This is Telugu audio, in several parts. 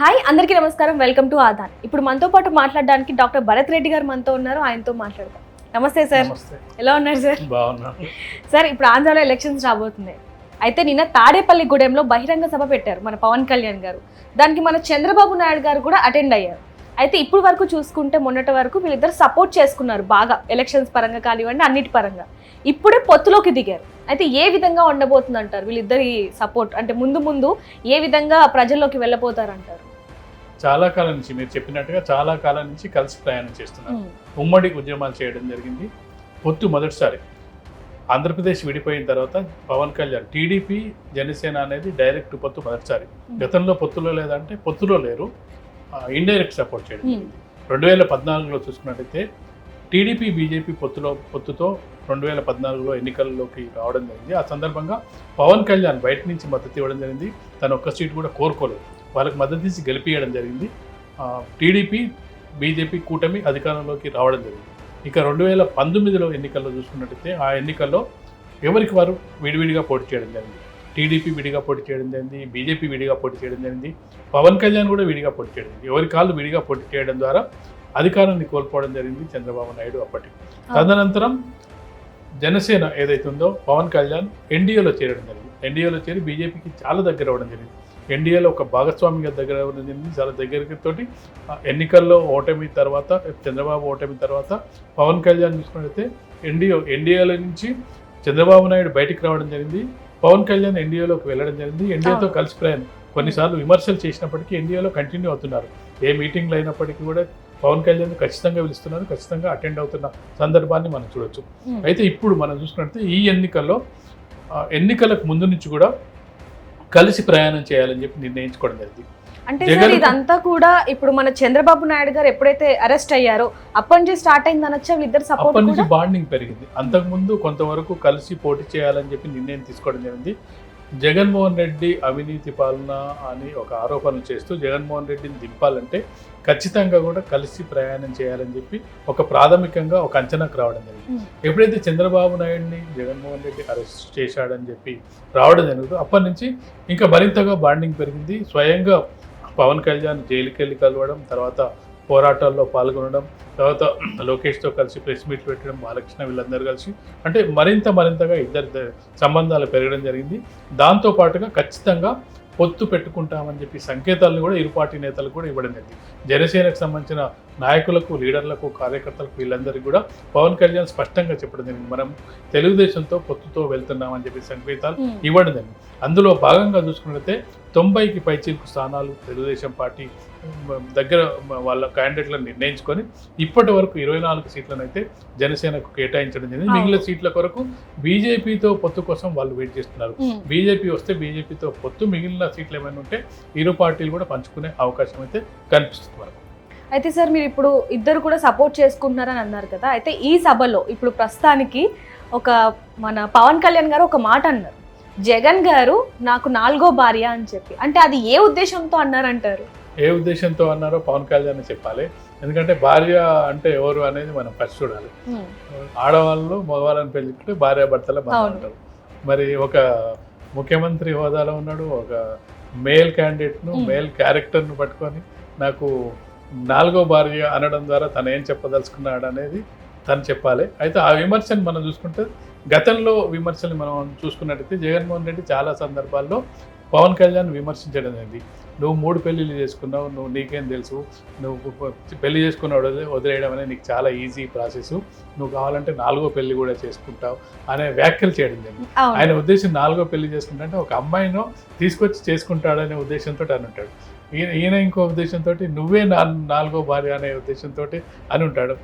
హాయ్ అందరికీ నమస్కారం. వెల్కమ్ టు ఆధార్ ఇప్పుడు మనతో పాటు మాట్లాడడానికి డాక్టర్ భరత్ రెడ్డి గారు మనతో ఉన్నారు. ఆయనతో మాట్లాడదాం. నమస్తే సార్. ఎలా ఉన్నారు సార్? సార్ ఇప్పుడు ఆంధ్రాలో ఎలక్షన్స్ రాబోతున్నాయి. అయితే నిన్న తాడేపల్లి గూడెంలో బహిరంగ సభ పెట్టారు మన పవన్ కళ్యాణ్ గారు. దానికి మన చంద్రబాబు నాయుడు గారు కూడా అటెండ్ అయ్యారు. అయితే ఇప్పుడు వరకు చూసుకుంటే మొన్నటి వరకు వీళ్ళిద్దరు సపోర్ట్ చేసుకున్నారు బాగా. ఎలక్షన్స్ పరంగా కానివ్వండి అన్నిటి పరంగా. ఇప్పుడే పొత్తులోకి దిగారు. అయితే ఏ విధంగా ఉండబోతుంది అంటారు వీళ్ళిద్దరి సపోర్ట్ అంటే ముందు ముందు ఏ విధంగా ప్రజల్లోకి వెళ్ళబోతారు అంటారు చాలా కాలం నుంచి మీరు చెప్పినట్టుగా చాలా కాలం నుంచి కలిసి ప్రయాణం చేస్తున్నారు. ఉమ్మడి ఉద్యమాలు చేయడం జరిగింది. పొత్తు మొదటిసారి. ఆంధ్రప్రదేశ్ విడిపోయిన తర్వాత పవన్ కళ్యాణ్ టీడీపీ జనసేన అనేది డైరెక్ట్ పొత్తు మొదటిసారి. గతంలో పొత్తులో లేదంటే పొత్తులో లేరు. ఇండైరెక్ట్ సపోర్ట్ చేయడం. రెండు వేల పద్నాలుగులో చూసుకున్నట్టయితే టీడీపీ బీజేపీ పొత్తులో పొత్తుతో రెండు వేల పద్నాలుగులో ఎన్నికల్లోకి రావడం జరిగింది. ఆ సందర్భంగా పవన్ కళ్యాణ్ బయట నుంచి మద్దతు ఇవ్వడం జరిగింది. తను ఒక్క సీటు కూడా కోరుకోలేదు. వాళ్ళకి మద్దతు ఇచ్చి గెలిపియడం జరిగింది. టీడీపీ బీజేపీ కూటమి అధికారంలోకి రావడం జరిగింది. ఇక రెండు వేల పంతొమ్మిదిలో ఎన్నికల్లో చూసుకున్నట్టయితే ఆ ఎన్నికల్లో ఎవరికి వారు విడివిడిగా పోటీ చేయడం జరిగింది? టీడీపీ విడిగా పోటీ చేయడం జరిగింది బీజేపీ విడిగా పోటీ చేయడం జరిగింది పవన్ కళ్యాణ్ కూడా విడిగా పోటీ చేయడం జరిగింది. ఎవరి కాళ్ళు విడిగా పోటీ చేయడం ద్వారా అధికారాన్ని కోల్పోవడం జరిగింది చంద్రబాబు నాయుడు అప్పటి తదనంతరం జనసేన ఏదైతే ఉందో పవన్ కళ్యాణ్ ఎన్డీఏలో చేరడం జరిగింది. ఎన్డీఏలో చేరి బీజేపీకి చాలా దగ్గర అవ్వడం జరిగింది. ఎన్డీఏలో ఒక భాగస్వామిగా దగ్గర జరిగింది చాలా దగ్గరికి తోటి ఎన్నికల్లో ఓటమి తర్వాత చంద్రబాబు ఓటమి తర్వాత పవన్ కళ్యాణ్ చూసుకున్నట్లయితే ఎన్డీఏ ఎన్డీఏలో నుంచి చంద్రబాబు నాయుడు బయటికి రావడం జరిగింది. పవన్ కళ్యాణ్ ఎన్డీఏలోకి వెళ్ళడం జరిగింది. ఎన్డీఏతో. కలిసి ప్రయాణం. కొన్నిసార్లు విమర్శలు చేసినప్పటికీ ఎన్డీఏలో కంటిన్యూ అవుతున్నారు. ఏ మీటింగ్లు అయినప్పటికీ కూడా పవన్ కళ్యాణ్ ఖచ్చితంగా పిలుస్తున్నారు ఖచ్చితంగా అటెండ్ అవుతున్న సందర్భాన్ని మనం చూడొచ్చు. అయితే ఇప్పుడు మనం చూసుకున్నట్లయితే ఈ ఎన్నికల్లో ఎన్నికలకు ముందు నుంచి కూడా కలిసి ప్రయాణం చేయాలని చెప్పి నిర్ణయించుకోవడం జరిగింది. అంటే సార్ ఇదంతా కూడా ఇప్పుడు మన చంద్రబాబు నాయుడు గారు ఎప్పుడైతే అరెస్ట్ అయ్యారో అప్పటి నుంచి స్టార్ట్ అయింది అనొచ్చా వీళ్ళిద్దరు సపోర్ట్ అప్పటి నుంచి బాండింగ్ పెరిగింది. అంతకుముందు కొంతవరకు కలిసి పోటీ చేయాలని చెప్పి నిర్ణయం తీసుకోవడం జరిగింది. జగన్మోహన్ రెడ్డి అవినీతి పాలన అని ఒక ఆరోపణలు చేస్తూ జగన్మోహన్ రెడ్డిని దింపాలంటే ఖచ్చితంగా కూడా కలిసి ప్రయాణం చేయాలని చెప్పి ఒక ప్రాథమికంగా ఒక అంచనాకు రావడం జరిగింది. ఎప్పుడైతే చంద్రబాబు నాయుడిని జగన్మోహన్ రెడ్డి అరెస్ట్ చేశాడని చెప్పి రావడం జరుగుతుందో అప్పటి నుంచి ఇంకా మరింతగా బాండింగ్ పెరిగింది స్వయంగా పవన్ కళ్యాణ్ జైలుకి వెళ్ళి కలవడం తర్వాత పోరాటాల్లో పాల్గొనడం తర్వాత లోకేష్తో కలిసి ప్రెస్ మీట్ పెట్టడం బాలకృష్ణ వీళ్ళందరూ కలిసి అంటే మరింత మరింతగా ఇద్దరి సంబంధాలు పెరగడం జరిగింది. దాంతో పాటుగా ఖచ్చితంగా పొత్తు పెట్టుకుంటామని చెప్పి సంకేతాలను కూడా ఇరు పార్టీ నేతలకు కూడా ఇవ్వడం జరిగింది. జనసేనకు సంబంధించిన నాయకులకు లీడర్లకు కార్యకర్తలకు వీళ్ళందరికీ కూడా పవన్ కళ్యాణ్ స్పష్టంగా చెప్పడం జరిగింది. మనం తెలుగుదేశంతో పొత్తుతో వెళ్తున్నామని చెప్పి సంకేతాలు. ఇవ్వడం జరిగింది. అందులో భాగంగా చూసుకున్నట్లయితే తొంభైకి పైచీలకు స్థానాలు తెలుగుదేశం పార్టీ దగ్గర వాళ్ళ క్యాండిడేట్లను నిర్ణయించుకొని ఇప్పటి వరకు ఇరవై నాలుగు సీట్లను అయితే జనసేనకు కేటాయించడం జరిగింది. మిగిలిన సీట్ల కొరకు బీజేపీతో పొత్తు కోసం వాళ్ళు వెయిట్ చేస్తున్నారు. బీజేపీ వస్తే బీజేపీతో పొత్తు మిగిలిన సీట్లు ఏమైనా ఉంటే ఇరు పార్టీలు కూడా పంచుకునే అవకాశం అయితే కనిపిస్తుంది మనకు. అయితే సార్ మీరు ఇప్పుడు ఇద్దరు కూడా సపోర్ట్ చేసుకుంటున్నారని అన్నారు కదా అయితే ఈ సభలో ఇప్పుడు ప్రస్తుతానికి ఒక మన పవన్ కళ్యాణ్ గారు ఒక మాట అన్నారు. జగన్ గారు నాకు నాలుగో భార్య అని చెప్పి. అంటే అది ఏ ఉద్దేశంతో అన్నారంటారు? ఏ ఉద్దేశంతో అన్నారో పవన్ కళ్యాణ్ చెప్పాలి ఎందుకంటే భార్య అంటే ఎవరు అనేది మనం ఫస్ట్ చూడాలి ఉమ్. ఆడవాళ్ళు మగవాళ్ళని పెళ్ళికుంటే భార్యాభర్తల బంధం అవును. అంటారు మరి ఒక ముఖ్యమంత్రి హోదాలో ఉన్నాడు ఒక మేల్ క్యాండిడేట్ను Hmm. మేల్ క్యారెక్టర్ను పట్టుకొని నాకు నాలుగో భార్య అనడం ద్వారా తను ఏం చెప్పదలుచుకున్నాడు అనేది తను చెప్పాలి అయితే ఆ విమర్శను మనం చూసుకుంటే గతంలో విమర్శలు మనం చూసుకున్నట్టయితే జగన్మోహన్ రెడ్డి చాలా సందర్భాల్లో పవన్ కళ్యాణ్ విమర్శించడం అనేది నువ్వు మూడు పెళ్ళిళ్ళు చేసుకున్నావు నువ్వు నీకేం తెలుసు? నువ్వు పెళ్ళి చేసుకున్న వదిలే వదిలేయడం అనేది నీకు చాలా ఈజీ ప్రాసెస్. నువ్వు కావాలంటే నాలుగో పెళ్ళి కూడా చేసుకుంటావు అనే వ్యాఖ్యలు చేయడం జరిగింది. ఆయన ఉద్దేశం నాలుగో పెళ్ళి చేసుకుంటే ఒక అమ్మాయిను తీసుకొచ్చి చేసుకుంటాడనే ఉద్దేశంతో అని ఉంటాడు. ఈయన ఈయన ఇంకో ఉద్దేశంతో నువ్వే నా నాలుగో భార్య అనే ఉద్దేశంతో అని ఉంటాడు.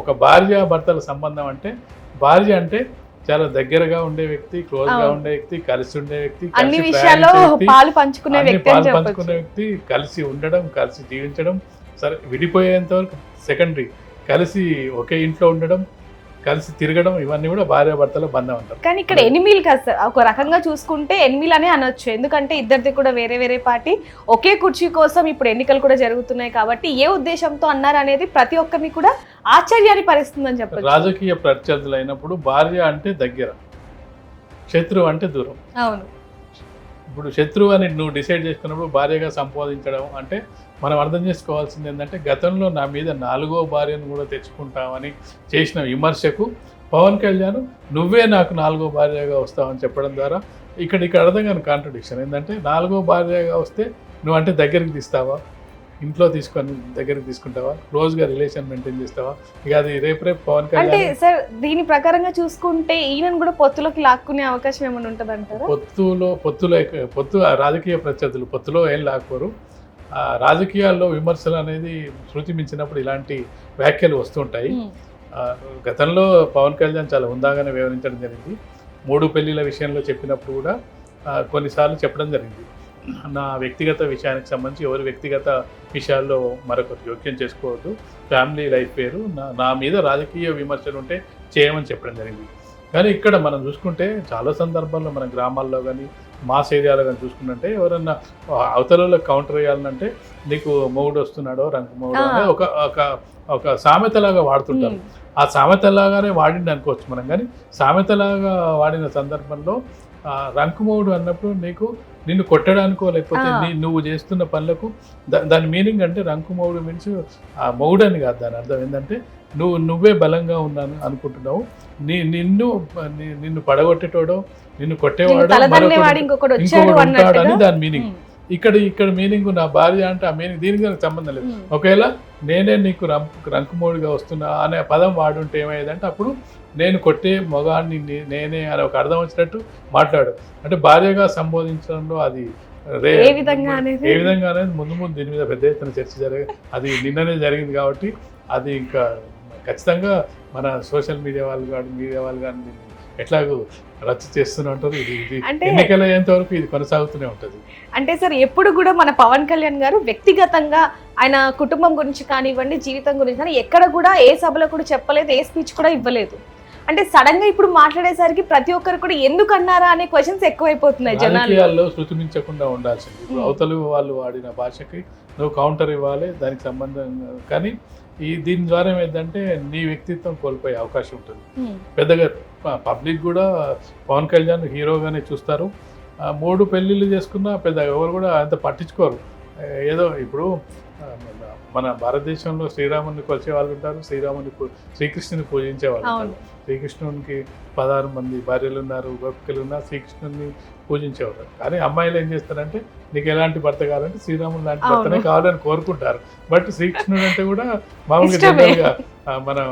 ఒక భార్య భర్తల సంబంధం అంటే భార్య అంటే చాలా దగ్గరగా ఉండే వ్యక్తి క్లోజ్గా. ఉండే వ్యక్తి కలిసి ఉండే వ్యక్తి అన్ని విషయాల్లో పాలు పంచుకునే వ్యక్తి పాలు పంచుకునే వ్యక్తి కలిసి ఉండడం కలిసి జీవించడం సరే విడిపోయేంత వరకు సెకండరీ కలిసి ఒకే ఇంట్లో ఉండడం కలిసి తిరగడం ఇవన్నీ కూడా భార్యాభర్తల బంధం అంటారు. కానీ ఇక్కడ ఎనిమిలు కాదు సార్ ఒక రకంగా చూసుకుంటే ఎనిమిలు అనే అనొచ్చు. ఎందుకంటే ఇద్దరిది కూడా వేరే వేరే పార్టీ. ఒకే కుర్చీ కోసం ఇప్పుడు ఎన్నికలు కూడా జరుగుతున్నాయి కాబట్టి ఏ ఉద్దేశంతో అన్నారు అనేది ప్రతి ఒక్కరిని కూడా ఆశ్చర్యాన్ని పరిస్తుందని చెప్పచ్చు. రాజకీయ ప్రత్యర్థులు అయినప్పుడు భార్య అంటే దగ్గర శత్రువు అంటే దూరం. అవును. ఇప్పుడు శత్రువు అని నువ్వు డిసైడ్ చేసుకున్నప్పుడు భార్యగా సంపాదించడం అంటే మనం అర్థం చేసుకోవాల్సింది ఏంటంటే గతంలో నా మీద నాలుగో భార్యను కూడా తెచ్చుకుంటామని చేసిన విమర్శకు పవన్ కళ్యాణ్ నువ్వే నాకు నాలుగో భార్యగా వస్తావని చెప్పడం ద్వారా ఇక్కడ ఇక్కడ అర్థం కాని కాంట్రడిక్షన్ ఏంటంటే నాలుగో భార్యగా వస్తే నువ్వు అంటే దగ్గరికి తీస్తావా? ఇంట్లో తీసుకొని దగ్గరికి తీసుకుంటావా? క్లోజ్గా రిలేషన్ మెయింటైన్ చేస్తావా? ఇక అది రేపు రేపు పవన్ అంటే కళ్యాణ్ సార్ దీని ప్రకారంగా చూసుకుంటే ఈయనను కూడా పొత్తులోకి లాక్కునే అవకాశం ఏమైనా ఉంటుంది అంటారా పొత్తులో పొత్తులో పొత్తు రాజకీయ ప్రత్యర్థులు పొత్తులో ఏం లేకపోరు ఆ రాజకీయాల్లో విమర్శలు అనేది శృతి మించినప్పుడు ఇలాంటి వ్యాఖ్యలు వస్తుంటాయి. గతంలో పవన్ కళ్యాణ్ చాలా హుందాగానే వివరించడం జరిగింది. మూడు పెళ్ళిల విషయంలో చెప్పినప్పుడు కూడా కొన్నిసార్లు చెప్పడం జరిగింది. నా వ్యక్తిగత విషయానికి సంబంధించి ఎవరి వ్యక్తిగత విషయాల్లో మరొకరు జోక్యం చేసుకోవద్దు. ఫ్యామిలీ లైఫ్ వేరు. నా నా మీద రాజకీయ విమర్శలు ఉంటే చేయమని చెప్పడం జరిగింది. కానీ ఇక్కడ మనం చూసుకుంటే చాలా సందర్భాల్లో మన గ్రామాల్లో కానీ మాస్ ఏరియాలో కానీ చూసుకుంటే ఎవరన్నా అవతలలో కౌంటర్ వేయాలంటే నీకు మొగుడు వస్తున్నాడో రంగు మొగుడు ఒక ఒక ఒక సామెతలాగా వాడుతుంటారు. ఆ సామెతలాగానే వాడింది అనుకోవచ్చు మనం. కానీ సామెతలాగా వాడిన సందర్భంలో రంకుమౌడు అన్నప్పుడు నీకు నిన్ను కొట్టడానికో లేకపోతే నువ్వు చేస్తున్న పనులకు దా- దాని మీనింగ్ అంటే రంకుమౌడు మీన్స్ ఆ మౌడు అని కాదు దాని అర్థం ఏంటంటే నువ్వు నువ్వే బలంగా ఉన్నాను అనుకుంటున్నావు. నీ నిన్ను నిన్ను పడగొట్టేటోడో నిన్ను కొట్టేవాడు ఇంకొకడు ఉంటాడని దాని మీనింగ్ ఇక్కడ ఇక్కడ మీనింగ్ నా భార్య అంటే ఆ మీనింగ్ దీనికి సంబంధం లేదు. ఒకవేళ నేనే నీకు రం రంకుమోడిగా వస్తున్నా అనే పదం వాడుంటే ఏమయ్యేదంటే అప్పుడు నేను కొట్టే మొగాన్ని నేనే అని ఒక అర్థం వచ్చినట్టు మాట్లాడు అంటే భార్యగా సంబోధించడంలో అది రే ఏ విధంగా అనేది? ముందు ముందు దీని మీద పెద్ద ఎత్తున చర్చ జరిగి అది నిన్ననే జరిగింది కాబట్టి అది ఇంకా ఖచ్చితంగా మన సోషల్ మీడియా వాళ్ళు కానీ మీడియా వాళ్ళు కానీ ఎట్లాగూ రచ్చ చేస్తూనే ఉంటారు ఇది ఇది అంటే- ఎన్నికలు అయ్యేంత వరకు ఇది కొనసాగుతూనే ఉంటుంది. అంటే సార్ ఎప్పుడు కూడా మన పవన్ కళ్యాణ్ గారు వ్యక్తిగతంగా ఆయన కుటుంబం గురించి కానివ్వండి జీవితం గురించి కానీ ఎక్కడ కూడా ఏ సభలో కూడా చెప్పలేదు ఏ స్పీచ్ కూడా ఇవ్వలేదు. అంటే సడన్గా ఇప్పుడు మాట్లాడేసరికి ప్రతి ఒక్కరు కూడా ఎందుకు అన్నారా అనే క్వశ్చన్స్ ఎక్కువైపోతున్నాయి జనాలు రాజకీయాల్లో శృతి మించకుండా ఉండాల్సింది. ఇప్పుడు Hmm. అవతలు వాళ్ళు వాడిన భాషకి నువ్వు కౌంటర్ ఇవ్వాలి దానికి సంబంధం కానీ ఈ దీని ద్వారా ఏమైందంటే నీ వ్యక్తిత్వం కోల్పోయే అవకాశం ఉంటుంది. ఉమ్. పెద్దగా పబ్లిక్ కూడా పవన్ కళ్యాణ్ హీరోగానే చూస్తారు. ఆ, మూడు పెళ్ళిళ్ళు చేసుకున్న పెద్ద ఎవరు కూడా అంత పట్టించుకోరు. ఏదో ఇప్పుడు మన- భారతదేశంలో శ్రీరాముని కొలిచే వాళ్ళు ఉంటారు శ్రీరాముని శ్రీకృష్ణుని పూజించే వాళ్ళు. ఉంటారు శ్రీకృష్ణునికి పదహారు మంది భార్యలు ఉన్నారు గోపికలు ఉన్నారు శ్రీకృష్ణుని పూజించేవారు కానీ అమ్మాయిలు ఏం చేస్తారంటే నీకు ఎలాంటి భర్త కావాలంటే శ్రీరాములు లాంటి. భర్తనే కావాలని కోరుకుంటారు బట్ శ్రీకృష్ణుడు అంటే కూడా మామూలుగా. జనరల్గా మనం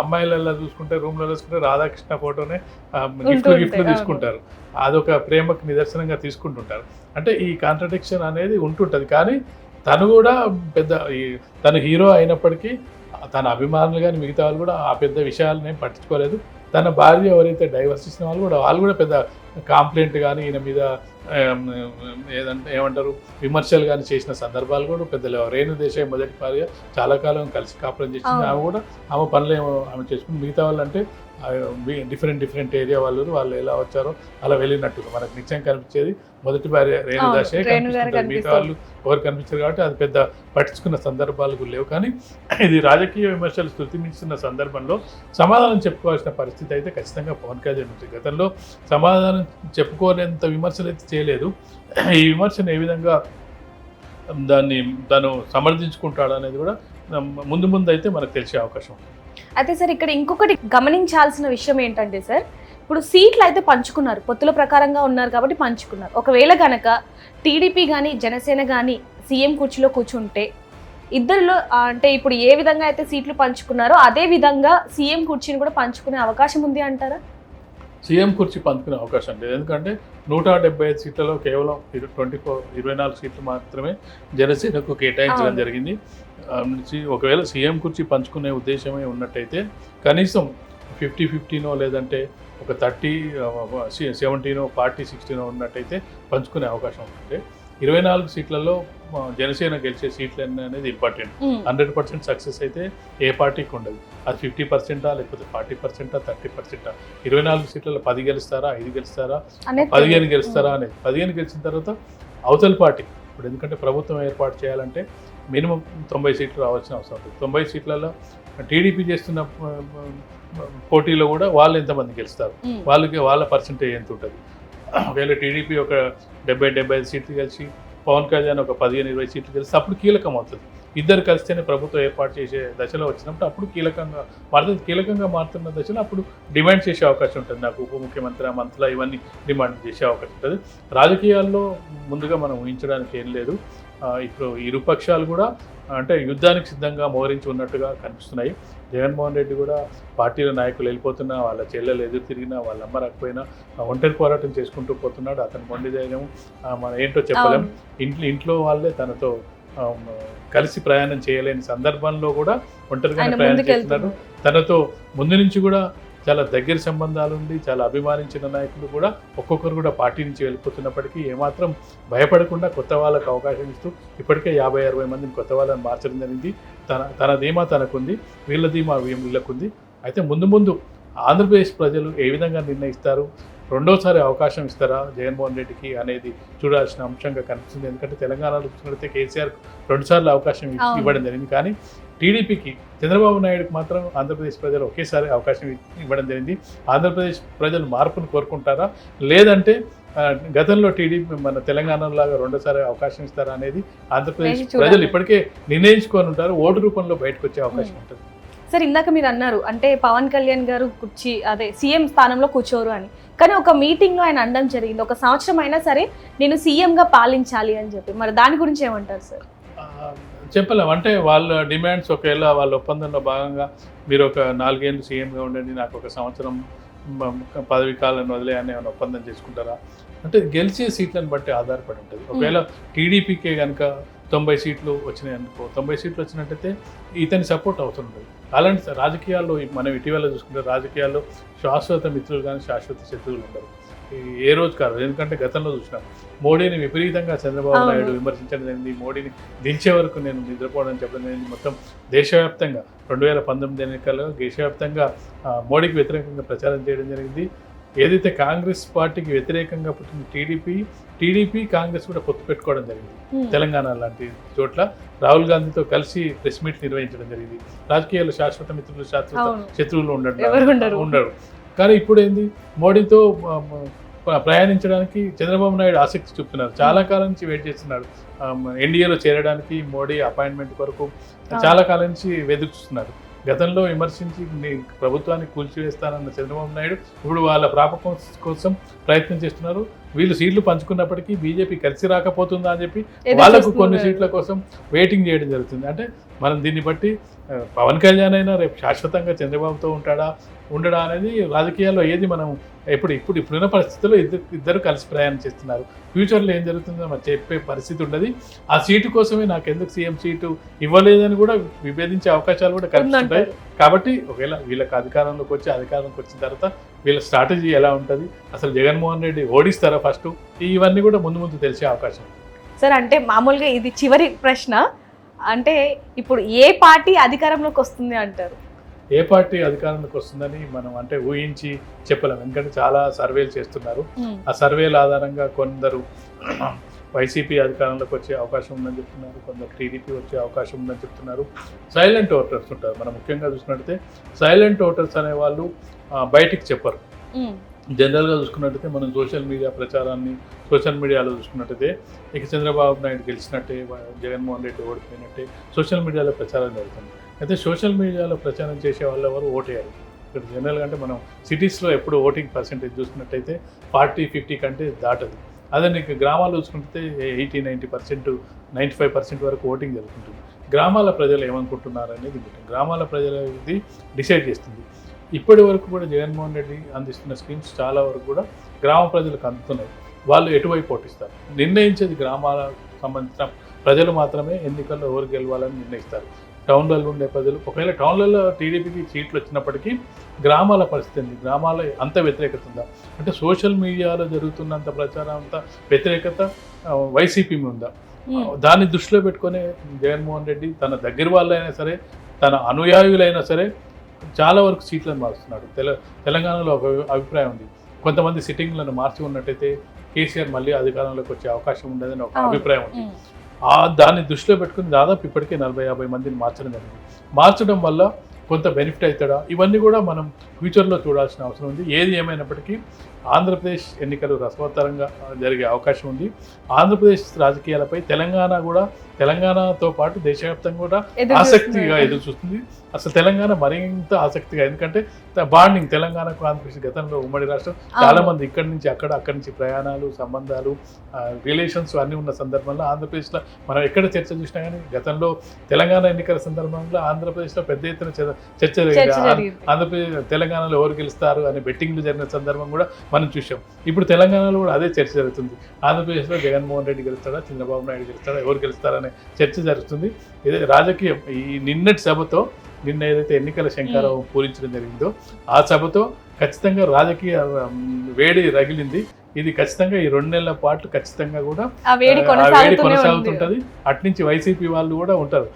అమ్మాయిలలో చూసుకుంటే రూమ్లో చూసుకుంటే రాధాకృష్ణ ఫోటోనే గిఫ్ట్ గిఫ్ట్లు. తీసుకుంటారు అదొక ప్రేమకు నిదర్శనంగా తీసుకుంటుంటారు అంటే ఈ కాంట్రడిక్షన్ అనేది ఉంటుంటుంది కానీ తను కూడా పెద్ద ఈ తను హీరో అయినప్పటికీ తన అభిమానులు కానీ మిగతా వాళ్ళు కూడా ఆ పెద్ద విషయాలను ఏం పట్టించుకోలేదు. తన భార్య ఎవరైతే డైవర్స్ ఇచ్చిన వాళ్ళు కూడా వాళ్ళు కూడా పెద్ద కాంప్లైంట్ కానీ ఈయన మీద ఏదంటే ఏమంటారు విమర్శలు కానీ చేసిన సందర్భాలు కూడా పెద్ద లేవు రేణు దేశాయ్ మొదటి భార్య చాలా కాలం కలిసి కాపురం చేసింది. ఆమె కూడా ఆమె పనులు ఏమో ఆమె చేసుకుని మిగతా వాళ్ళు అంటే డిఫరెంట్ డిఫరెంట్ ఏరియా వాళ్ళు వాళ్ళు ఎలా వచ్చారో అలా వెళ్ళినట్టు మనకు నిత్యం కనిపించేది. మొదటి భార్య రేణు అవును, దాసే రేణు గారు కనిపిస్తుంటారు మిగతా. వాళ్ళు ఎవరు కనిపించారు కాబట్టి అది పెద్ద పట్టించుకున్న సందర్భాలు కూడా లేవు. కానీ ఇది రాజకీయ విమర్శలు స్థుతిమించిన సందర్భంలో సమాధానం చెప్పుకోవాల్సిన పరిస్థితి అయితే ఖచ్చితంగా పవన్ కళ్యాణ్ ఉంది. గతంలో సమాధానం చెప్పుకోలేంత విమర్శలు అయితే చేయలేదు. ఈ విమర్శను ఏ విధంగా దాన్ని తను సమర్థించుకుంటాడు అనేది కూడా ముందు ముందు అయితే మనకు తెలిసే అవకాశం ఉంది అయితే సార్ ఇక్కడ ఇంకొకటి గమనించాల్సిన విషయం ఏంటంటే సార్ ఇప్పుడు సీట్లు అయితే పంచుకున్నారు పొత్తుల ప్రకారంగా ఉన్నారు కాబట్టి పంచుకున్నారు. ఒకవేళ కనుక టీడీపీ కానీ జనసేన కానీ సీఎం కుర్చీలో కూర్చుంటే ఇద్దరిలో అంటే ఇప్పుడు ఏ విధంగా అయితే సీట్లు పంచుకున్నారో అదే విధంగా సీఎం కుర్చీని కూడా పంచుకునే అవకాశం ఉంది అంటారా? సీఎం కుర్చీ పంచుకునే అవకాశం లేదు ఎందుకంటే నూట డెబ్బై ఐదు సీట్లలో కేవలం ట్వంటీ ఫోర్ ఇరవై నాలుగు సీట్లు మాత్రమే జనసేనకు కేటాయించడం. జరిగింది ఒకవేళ సీఎం కుర్చీ పంచుకునే ఉద్దేశమే ఉన్నట్టయితే కనీసం ఫిఫ్టీ ఫిఫ్టీనో లేదంటే ఒక థర్టీ సెవెంటీనో ఫార్టీ సిక్స్టీనో ఉన్నట్టయితే పంచుకునే అవకాశం ఉంటుంది ఇరవై నాలుగు సీట్లలో జనసేన గెలిచే సీట్లు అనేది ఇంపార్టెంట్ హండ్రెడ్ పర్సెంట్ సక్సెస్ అయితే ఏ పార్టీకి ఉండదు. అది ఫిఫ్టీ పర్సెంటా లేకపోతే ఫార్టీ పర్సెంటా థర్టీ పర్సెంటా ఇరవై నాలుగు సీట్లలో పది గెలుస్తారా ఐదు గెలుస్తారా పదిహేను గెలుస్తారా అనేది. పదిహేను గెలిచిన తర్వాత అవతల పార్టీ ఇప్పుడు ఎందుకంటే ప్రభుత్వం ఏర్పాటు చేయాలంటే మినిమం తొంభై సీట్లు రావాల్సిన అవసరం ఉంటుంది తొంభై సీట్లలో టీడీపీ చేస్తున్న పోటీలో కూడా వాళ్ళు ఎంతమంది గెలుస్తారు? ఉమ్. వాళ్ళకి వాళ్ళ పర్సంటేజ్ ఎంత ఉంటుంది? ఒకవేళ టీడీపీ ఒక డెబ్బై డెబ్బై ఐదు సీట్లు కలిసి పవన్ కళ్యాణ్ ఒక పదిహేను ఇరవై సీట్లు కలిసి అప్పుడు కీలకం అవుతుంది ఇద్దరు కలిస్తేనే ప్రభుత్వం ఏర్పాటు చేసే దశలో వచ్చినప్పుడు అప్పుడు కీలకంగా మారుతుంది. కీలకంగా మారుతున్న దశలో అప్పుడు డిమాండ్ చేసే అవకాశం ఉంటుంది. నాకు ఉప ముఖ్యమంత్రి మంత్రులు ఇవన్నీ డిమాండ్ చేసే అవకాశం ఉంటుంది. రాజకీయాల్లో ముందుగా మనం ఊహించడానికి ఏం లేదు. ఆ, ఇప్పుడు ఇరుపక్షాలు కూడా అంటే యుద్ధానికి సిద్ధంగా మోహరించి ఉన్నట్టుగా కనిపిస్తున్నాయి. జగన్మోహన్ రెడ్డి కూడా పార్టీల నాయకులు వెళ్ళిపోతున్నా వాళ్ళ చెల్లెలు ఎదురు తిరిగినా వాళ్ళ అమ్మ రాకపోయినా ఒంటరి పోరాటం చేసుకుంటూ పోతున్నాడు. అతను మొండి ధైర్యం మనం ఏంటో చెప్పలేం. ఇంట్లో ఇంట్లో వాళ్ళే తనతో కలిసి ప్రయాణం చేయలేని సందర్భంలో కూడా ఒంటరిగానే ఆయన ప్రయాణం చేస్తున్నారు. తనతో ముందు నుంచి కూడా చాలా దగ్గర సంబంధాలు ఉండి చాలా అభిమానించిన నాయకులు కూడా ఒక్కొక్కరు కూడా పార్టీ నుంచి వెళ్ళిపోతున్నప్పటికీ ఏమాత్రం భయపడకుండా కొత్త వాళ్ళకు అవకాశం ఇస్తూ ఇప్పటికే యాభై అరవై మందిని కొత్త వాళ్ళని మార్చడం జరిగింది. తన తన ధీమా తనకుంది వీళ్ళ ధీమా వీళ్ళకుంది. అయితే ముందు ముందు ఆంధ్రప్రదేశ్ ప్రజలు ఏ విధంగా నిర్ణయిస్తారు? రెండోసారి అవకాశం ఇస్తారా జగన్మోహన్ రెడ్డికి అనేది చూడాల్సిన అంశంగా కనిపిస్తుంది. ఎందుకంటే తెలంగాణలో చూసినట్లయితే కేసీఆర్ రెండుసార్లు అవకాశం. ఇవ్వడం జరిగింది. కానీ టీడీపీకి చంద్రబాబు నాయుడుకి మాత్రం ఆంధ్రప్రదేశ్ ప్రజలు ఒకేసారి అవకాశం ఇవ్వడం జరిగింది. ఆంధ్రప్రదేశ్ ప్రజలు మార్పును కోరుకుంటారా? లేదంటే గతంలో టీడీపీ మన తెలంగాణ లాగా రెండోసారి అవకాశం ఇస్తారా అనేది ఆంధ్రప్రదేశ్. ప్రజలు ఇప్పటికే నిర్ణయించుకొని ఉంటారు. ఓటు రూపంలో బయటకు వచ్చే అవకాశం. ఉంటుంది. సార్ ఇందాక మీరు అన్నారు అంటే పవన్ కళ్యాణ్ గారు కుర్చీ అదే సీఎం స్థానంలో కూర్చోరు అని. కానీ ఒక మీటింగ్లో ఆయన అనడం జరిగింది. ఒక సంవత్సరం అయినా సరే నేను సీఎం గా పాలించాలి అని చెప్పి. మరి దాని గురించి ఏమంటారు సార్? ఆ, చెప్పలేం. అంటే వాళ్ళ డిమాండ్స్ ఒకవేళ వాళ్ళ ఒప్పందంలో భాగంగా మీరు ఒక నాలుగేళ్ళు సీఎంగా ఉండండి నాకు ఒక సంవత్సరం పదవి కాలను వదిలేయని ఏమైనా ఒప్పందం చేసుకుంటారా? అంటే గెలిచే సీట్లను బట్టి ఆధారపడి ఉంటుంది. ఒకవేళ టీడీపీకే కనుక తొంభై సీట్లు వచ్చినాయి అనుకో తొంభై సీట్లు వచ్చినట్టయితే ఇతని సపోర్ట్ అవుతుంది అలాంటి రాజకీయాల్లో మనం ఇటీవల చూసుకుంటే రాజకీయాల్లో శాశ్వత మిత్రులు కానీ శాశ్వత శత్రువులు ఉండరు. ఈ- ఏ రోజు కాదు ఎందుకంటే గతంలో చూసినాం. మోడీని విపరీతంగా చంద్రబాబు. నాయుడు విమర్శించడం జరిగింది మోడీని దించే వరకు నేను నిద్రపోవడం చెప్పడం జరిగింది మొత్తం దేశవ్యాప్తంగా రెండు వేల పంతొమ్మిది ఎన్నికల్లో దేశవ్యాప్తంగా మోడీకి వ్యతిరేకంగా ప్రచారం చేయడం జరిగింది. ఏదైతే కాంగ్రెస్ పార్టీకి వ్యతిరేకంగా పుట్టిన టీడీపీ టీడీపీ కాంగ్రెస్ కూడా పొత్తు పెట్టుకోవడం జరిగింది. తెలంగాణ లాంటి చోట్ల రాహుల్ గాంధీతో కలిసి ప్రెస్ మీట్ నిర్వహించడం జరిగింది. రాజకీయాల్లో శాశ్వత మిత్రులు శాశ్వత శత్రువులు ఉండడం ఉండరు. కానీ ఇప్పుడు ఏంది మోడీతో ప్రయాణించడానికి చంద్రబాబు నాయుడు ఆసక్తి చూపుతున్నారు. చాలా కాలం నుంచి వెయిట్ చేస్తున్నాడు ఎన్డీఏలో చేరడానికి మోడీ అపాయింట్మెంట్ కొరకు చాలా కాలం నుంచి వెదురు చూస్తున్నారు. గతంలో విమర్శించి ప్రభుత్వాన్ని కూల్చివేస్తానన్న చంద్రబాబు నాయుడు ఇప్పుడు వాళ్ళ ప్రాపకం కోసం ప్రయత్నం చేస్తున్నారు వీళ్ళు సీట్లు పంచుకున్నప్పటికీ బీజేపీ కలిసి రాకపోతుందా అని చెప్పి వాళ్ళకు. కొన్ని సీట్ల కోసం వెయిటింగ్ చేయడం జరుగుతుంది అంటే మనం దీన్ని బట్టి పవన్ కళ్యాణ్ అయినా రేపు శాశ్వతంగా చంద్రబాబుతో ఉంటాడా ఉండడా అనేది రాజకీయాల్లో ఏది మనం ఇప్పుడు ఇప్పుడు ఇప్పుడున్న పరిస్థితుల్లో ఇద్దరు ఇద్దరు కలిసి ప్రయాణం చేస్తున్నారు. ఫ్యూచర్లో ఏం జరుగుతుందో మనం చెప్పే పరిస్థితి ఉండదు. ఆ సీటు కోసమే నాకు ఎందుకు సీఎం సీటు ఇవ్వలేదని కూడా విభేదించే అవకాశాలు కూడా కనిపిస్తుంటాయి. కాబట్టి ఒకవేళ వీళ్ళకి అధికారంలోకి వచ్చి అధికారంలోకి వచ్చిన తర్వాత వీళ్ళ స్ట్రాటజీ ఎలా ఉంటుంది? అసలు జగన్మోహన్ రెడ్డి ఓడిస్తారా ఫస్ట్? ఇవన్నీ కూడా ముందు ముందు తెలిసే అవకాశం. సార్ అంటే మామూలుగా ఇది చివరి ప్రశ్న. అంటే ఇప్పుడు ఏ పార్టీ అధికారంలోకి వస్తుంది అంటారు? ఏ పార్టీ అధికారంలోకి వస్తుందని మనం అంటే ఊహించి చెప్పలేము ఎందుకంటే చాలా సర్వేలు చేస్తున్నారు. ఆ సర్వేల ఆధారంగా కొందరు వైసీపీ అధికారంలోకి వచ్చే అవకాశం ఉందని చెప్తున్నారు. కొందరు టీడీపీ వచ్చే అవకాశం ఉందని చెప్తున్నారు. సైలెంట్ ఓటర్స్ ఉంటారు. మనం ముఖ్యంగా చూసినట్టయితే సైలెంట్ ఓటర్స్ అనే వాళ్ళు బయటికి చెప్పరు. ఉమ్. జనరల్గా చూసుకున్నట్టయితే మనం సోషల్ మీడియా ప్రచారాన్ని సోషల్ మీడియాలో చూసుకున్నట్టయితే ఇక చంద్రబాబు నాయుడు గెలిచినట్టే జగన్మోహన్ రెడ్డి ఓడిపోయినట్టే సోషల్ మీడియాలో ప్రచారం జరుగుతుంది. అయితే సోషల్ మీడియాలో ప్రచారం చేసే వాళ్ళు ఎవరు ఓటేయాలి. ఇక్కడ జనరల్గా అంటే మనం సిటీస్లో ఎప్పుడు ఓటింగ్ పర్సెంటేజ్ చూసుకున్నట్టయితే ఫార్టీ ఫిఫ్టీ కంటే దాటదు. అదే నీకు గ్రామాలు చూసుకుంటే eighty ninety percent ninety five percent వరకు ఓటింగ్ జరుగుతుంటుంది. గ్రామాల ప్రజలు ఏమనుకుంటున్నారు అనేది ముఖ్యం. గ్రామాల ఇది డిసైడ్ చేస్తుంది. ఇప్పటి వరకు కూడా జగన్మోహన్ రెడ్డి అందిస్తున్న స్కీమ్స్ చాలా వరకు కూడా గ్రామ ప్రజలకు అందుతున్నాయి. వాళ్ళు ఎటువైపు ఓటిస్తారు? నిర్ణయించేది గ్రామాలకు సంబంధించిన ప్రజలు మాత్రమే ఎన్నికల్లో ఎవరు గెలవాలని నిర్ణయిస్తారు. టౌన్లలో ఉండే ప్రజలు. ఒకవేళ టౌన్లలో టీడీపీకి సీట్లు వచ్చినప్పటికీ గ్రామాల పరిస్థితి ఏంది? గ్రామాల అంత వ్యతిరేకత ఉందా? అంటే సోషల్ మీడియాలో జరుగుతున్నంత ప్రచారం అంత వ్యతిరేకత వైసీపీ మీద ఉందా. దాన్ని దృష్టిలో పెట్టుకొని జగన్మోహన్ రెడ్డి తన దగ్గర వాళ్ళైనా సరే తన అనుయాయులైనా సరే చాలా వరకు సీట్లను మారుస్తున్నాడు తెల తెలంగాణలో ఒక అభిప్రాయం ఉంది. కొంతమంది సిట్టింగ్లను మార్చి ఉన్నట్టయితే కేసీఆర్ మళ్ళీ అధికారంలోకి వచ్చే అవకాశం ఉండదని ఒక. అభిప్రాయం ఉంది. దాన్ని దృష్టిలో పెట్టుకుని దాదాపు ఇప్పటికే నలభై యాభై మందిని మార్చడం జరిగింది. మార్చడం వల్ల కొంత బెనిఫిట్ అవుతాడా ఇవన్నీ కూడా మనం ఫ్యూచర్లో చూడాల్సిన అవసరం ఉంది. ఏది ఏమైనప్పటికీ ఆంధ్రప్రదేశ్ ఎన్నికలు రసవత్తరంగా జరిగే అవకాశం ఉంది. ఆంధ్రప్రదేశ్ రాజకీయాలపై తెలంగాణ కూడా తెలంగాణతో పాటు దేశవ్యాప్తంగా కూడా ఆసక్తిగా. ఎదురు చూస్తుంది అసలు తెలంగాణ మరింత ఆసక్తిగా ఎందుకంటే బాండింగ్ తెలంగాణకు ఆంధ్రప్రదేశ్ గతంలో ఉమ్మడి రాష్ట్రం చాలా మంది ఇక్కడి నుంచి అక్కడ అక్కడి నుంచి ప్రయాణాలు సంబంధాలు రిలేషన్స్ అన్నీ ఉన్న సందర్భంలో ఆంధ్రప్రదేశ్లో మనం ఎక్కడ చర్చ చూసినా కానీ గతంలో తెలంగాణ ఎన్నికల సందర్భంలో ఆంధ్రప్రదేశ్లో పెద్ద ఎత్తున చర్చ-. ఆంధ్రప్రదేశ్ తెలంగాణలో ఎవరు గెలుస్తారు అనే బెట్టింగ్లు జరిగిన సందర్భం కూడా మనం చూసాం ఇప్పుడు తెలంగాణలో కూడా అదే చర్చ జరుగుతుంది ఆంధ్రప్రదేశ్లో జగన్మోహన్ రెడ్డి గెలుస్తాడా చంద్రబాబు నాయుడు గెలుస్తాడా ఎవరు గెలుస్తారనే చర్చ జరుగుతుంది. ఇదే రాజకీయం ఈ నిన్నటి సభతో నిన్న ఏదైతే ఎన్నికల శంకారం పూరించడం జరిగిందో ఆ సభతో ఖచ్చితంగా రాజకీయ వేడి రగిలింది. ఇది ఖచ్చితంగా ఈ రెండు నెలల పాటు ఖచ్చితంగా కూడా వేడి కొనసాగుతుంటది. అట్నుంచి వైసీపీ వాళ్ళు కూడా ఉంటారు.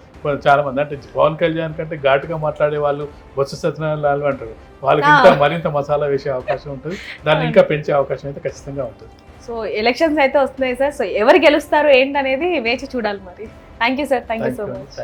చాలా మంది అంటే పవన్ కళ్యాణ్ కంటే ఘాటుగా మాట్లాడే వాళ్ళు బొత్స సత్యనారాయణ అంటారు. వాళ్ళకి ఇంకా. మరింత మసాలా వేసే అవకాశం ఉంటుంది. దాన్ని ఇంకా పెంచే అవకాశం అయితే ఖచ్చితంగా ఉంటుంది. సో ఎలక్షన్స్ అయితే వస్తున్నాయి సార్ సో ఎవరు గెలుస్తారు ఏంటనేది వేచి చూడాలి మరి thank you sir thank you so. Much.